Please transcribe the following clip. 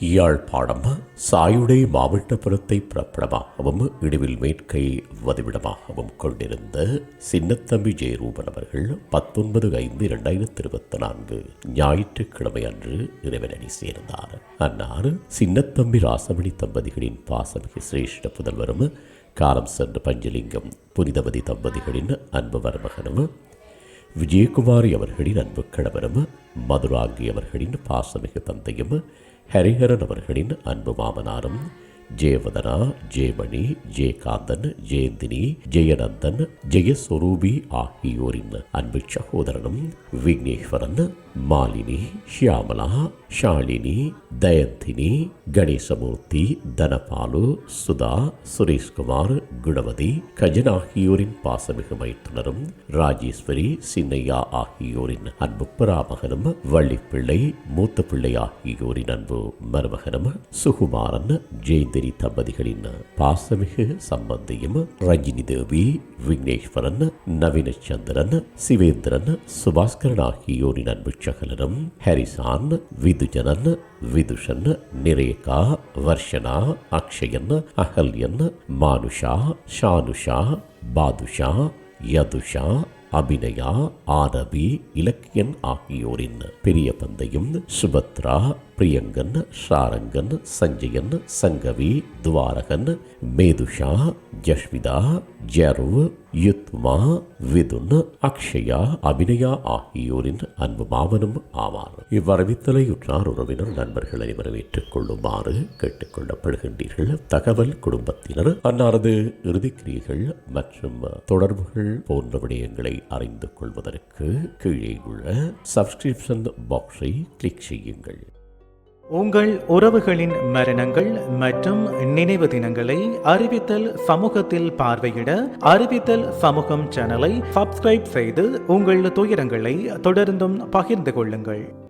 யாழ்ப்பாணம் சாயுடை மாவட்டபுரத்தை பிரபலமாகவும் இடுவில் மேற்கை வதிவிடமாகவும் கொண்டிருந்த சின்னத்தம்பி ஜெயரூபன் அவர்கள் பத்தொன்பது ஐந்து இரண்டாயிரத்தி இருபத்தி நான்கு ஞாயிற்றுக்கிழமை அன்று இறைவனடி சேர்ந்தார். அன்னார் சின்னத்தம்பி ராசமணி தம்பதிகளின் பாசமிகு சிரேஷ்ட புதல்வரும் காலம் சென்ற பஞ்சலிங்கம் புனிதவதி தம்பதிகளின் அன்பு மருமகனும் விஜயகுமாரி அவர்களின் அன்பு கணவரும் மதுராங்கி அவர்களின் பாசமிகு தந்தையும் ஹரிஹரன் அவர்களின் அன்பு மாமனாரும் ஜெயவதனா ஜெயமணி ஜெயகாந்தன் ஜெயந்தினி ஜெயநந்தன் ஜெயஸ்வரூபி ஆகியோரின் அன்பு சகோதரனும் விக்னேஸ்வரன் மாலினி ஷியாமலா ஷாலினி தயந்தினி கணேசமூர்த்தி தனபாலு சுதா சுரேஷ்குமார் குணவதி கஜன் ஆகியோரின் பாசமிகு மைத்துனரும் ராஜேஸ்வரி சின்னையா ஆகியோரின் அன்பு பராமகனும் வள்ளிப்பிள்ளை மூத்த பிள்ளை ஆகியோரின் அன்பு மருமகனும் சுகுமாரன் ஜெயந்திரி தம்பதிகளின் பாசமிகு சம்பந்தியும் ரஞ்சினி தேவி விக்னேஸ்வரன் நவீனச்சந்திரன் சிவேந்திரன் சுபாஸ்கரன் ஆகியோரின் அன்பு சகலரும் ஹரிசான் விதுஜனன் விதுஷன் நிரேகா வர்ஷனா அக்ஷயன் அகல்யன் மானுஷா ஷானுஷா பாதுஷா யதுஷா அபிநயா ஆரவி இலக்கியன் ஆகியோரின் பெரிய தந்தையும் சுபத்ரா பிரியங்கன் ஷாரங்கன் சஞ்சயன் சங்கவி துவாரகன் மேதுஷா ஜஸ்விதா ஜெர்வ் யுத்மா விதுன் அக்ஷயா அபிநயா ஆகியோரின் அன்பு மாமனும் ஆவார். இவ்வரவித்தலை உற்றார் உறவினர் நண்பர்களை வரவேற்றுக் கொள்ளுமாறு கேட்டுக்கொள்ளப்படுகின்றீர்கள். தகவல் குடும்பத்தினர் அன்னாரது இறுதிக்கிரியைகள் மற்றும் தொடர்புகள் போன்ற விடயங்களை அறிந்து கொள்வதற்கு கீழே உள்ள சப்ஸ்கிரிப்ஷன் பாக்ஸை கிளிக் செய்யுங்கள். உங்கள் உறவுகளின் மரணங்கள் மற்றும் நினைவு தினங்களை அறிவித்தல் சமூகத்தில் பார்வையிட அறிவித்தல் சமூகம் சேனலை சப்ஸ்கிரைப் செய்து உங்கள் துயரங்களை தொடர்ந்தும் பகிர்ந்து கொள்ளுங்கள்.